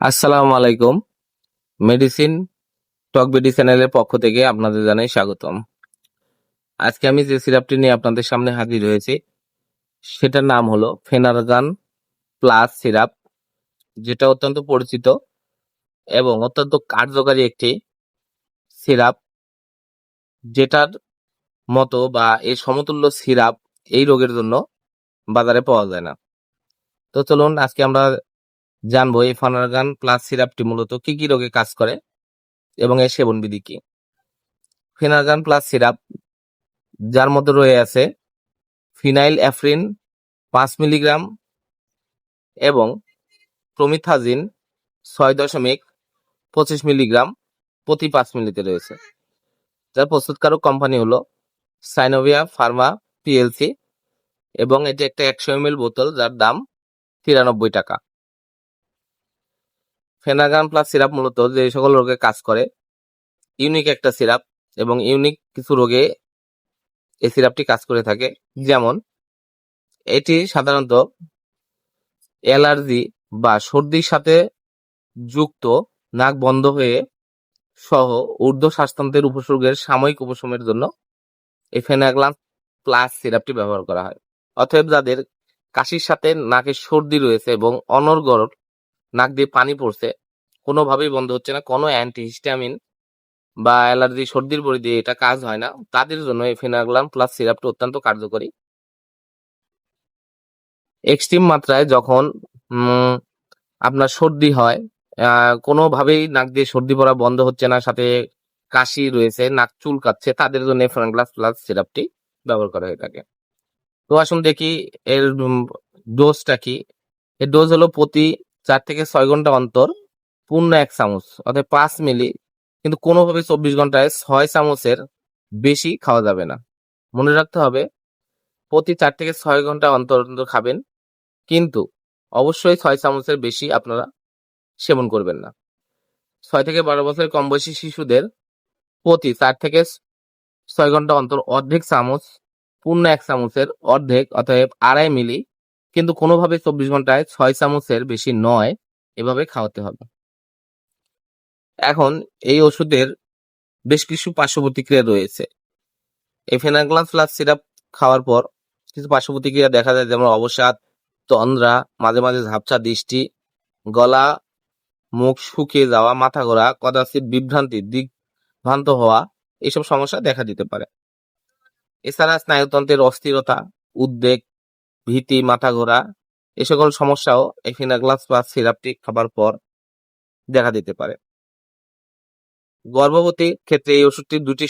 আসসালামু আলাইকুম। মেডিসিন টক বিডি চ্যানেলের পক্ষ থেকে আপনাদের জানাই স্বাগতম। আজকে আমি যে সিরাপটি নিয়ে আপনাদের সামনে হাজির হয়েছি, সেটার নাম হলো ফেনারগান প্লাস সিরাপ যেটা অত্যন্ত পরিচিত এবং অত্যন্ত কার্যকারী একটি সিরাপ যেটার মতো বা এর সমতুল্য সিরাপ এই রোগের জন্য বাজারে পাওয়া যায় না। তো চলুন আজকে আমরা জানব এই ফেনারগান প্লাস সিরাপটি মূলত কি কি রোগে কাজ করে এবং এর সেবন বিধি কি? ফেনারগান প্লাস সিরাপ, যার মধ্যে রয়ে আছে ফিনাইল অ্যাফ্রিন পাঁচ মিলিগ্রাম এবং প্রমিথাজিন ছয় দশমিক পঁচিশ মিলিগ্রাম প্রতি পাঁচ মিলিতে রয়েছে। যার প্রস্তুতকারক কোম্পানি হলো সাইনোভিয়া ফার্মা পিএলসি এবং এটি একটা একশো এম বোতল যার দাম তিরানব্বই টাকা। ফেনাগান প্লাস সিরাপ মূলত যে সকল রোগে কাজ করে ইউনিক একটা সিরাপ এবং ইউনিক কিছু রোগে এই সিরাপটি কাজ করে থাকে। যেমন, এটি সাধারণত অ্যালার্জি বা সর্দির সাথে যুক্ত, নাক বন্ধ হয়ে সহ ঊর্ধ্ব শ্বাসতন্ত্রের উপসর্গের সাময়িক উপশমের জন্য এই ফেনাগ্লাম প্লাস সিরাপটি ব্যবহার করা হয়। অতএব যাদের কাশির সাথে নাকে সর্দি রয়েছে এবং অনর্গল নাক দিয়ে পানি পড়ছে, কোনোভাবেই বন্ধ হচ্ছে না, কোনো অ্যান্টিহিস্টামিন বা অ্যালার্জি, সর্দির বড়ি দিয়ে এটা কাজ হয় না। তাদের জন্য এই ফেনাগ্লাম প্লাস সিরাপটা অত্যন্ত কার্যকরী। এক্সট্রিম মাত্রায় যখন আপনার সর্দি হয় কোনোভাবেই নাক দিয়ে সর্দি পড়া বন্ধ হচ্ছে না, সাথে কাশি রয়েছে, নাক চুল চুলকাচ্ছে তাদের জন্য ফেনাগ্লাস প্লাস সিরাপটি ব্যবহার করা হয়ে থাকে। তো আসুন দেখি এর ডোজটা কি? এর ডোজ হলো প্রতি চার থেকে ছয় ঘণ্টা অন্তর পূর্ণ এক চামচ, অর্থাৎ পাঁচ মিলি, কিন্তু কোনোভাবে চব্বিশ ঘন্টায় ছয় চামচের বেশি খাওয়া যাবে না। মনে রাখতে হবে, প্রতি চার থেকে ছয় ঘণ্টা অন্তর অন্তর খাবেন, কিন্তু অবশ্যই ছয় চামচের বেশি আপনারা সেবন করবেন না। ছয় থেকে বারো বছরের কম বয়সী শিশুদের প্রতি চার থেকে ছয় ঘণ্টা অন্তর অর্ধেক চামচ, পূর্ণ এক চামচের অর্ধেক, অতএব আড়াই মিলি কিন্তু কোনোভাবে চব্বিশ ঘন্টায় ছয় চামচের বেশি নয় এভাবে খাওয়াতে হবে। এখন এই ওষুধের বেশ কিছু পার্শ্ব প্রতিক্রিয়া রয়েছে। ফেনাগ্লাস প্লাস সিরাপ খাওয়ার পর কিছু পার্শ্ব প্রতিক্রিয়া দেখা যায়, যেমন অবসাদ, তন্দ্রা, মাঝে মাঝে ঝাপসা, দৃষ্টি, গলা, মুখ শুকিয়ে যাওয়া, মাথা ঘোরা, কদাচিৎ বিভ্রান্তি দিক ভ্রান্ত হওয়া এইসব সমস্যা দেখা দিতে পারে। এছাড়া স্নায়ুতন্ত্রের অস্থিরতা, উদ্বেগ ভীতি মাথা ঘোরা এ সকল সমস্যাও এই ফিনাগ্লাস বা সিরাপটি খাবার পর দেখা দিতে পারে। গর্ভবতী ক্ষেত্রে এই ওষুধটি দুটি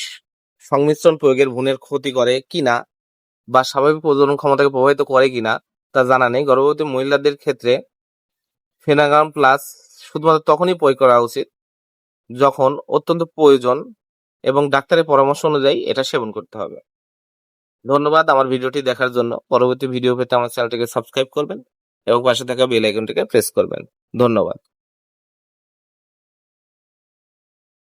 সংমিশ্রণ প্রয়োগের ভ্রূণের ক্ষতি করে কিনা বা স্বাভাবিক প্রজনন ক্ষমতাকে প্রভাবিত করে কিনা তা জানা নেই। গর্ভবতী মহিলাদের ক্ষেত্রে ফেনাগ্রাম প্লাস শুধুমাত্র তখনই প্রয়োগ করা উচিত যখন অত্যন্ত প্রয়োজন এবং ডাক্তারের পরামর্শ অনুযায়ী এটা সেবন করতে হবে। ধন্যবাদ আমার ভিডিওটি দেখার জন্য। পরবর্তী ভিডিও পেতে আমার চ্যানেলটিকে সাবস্ক্রাইব করবেন এবং পাশে থাকা বেল আইকনটিকে প্রেস করবেন। ধন্যবাদ।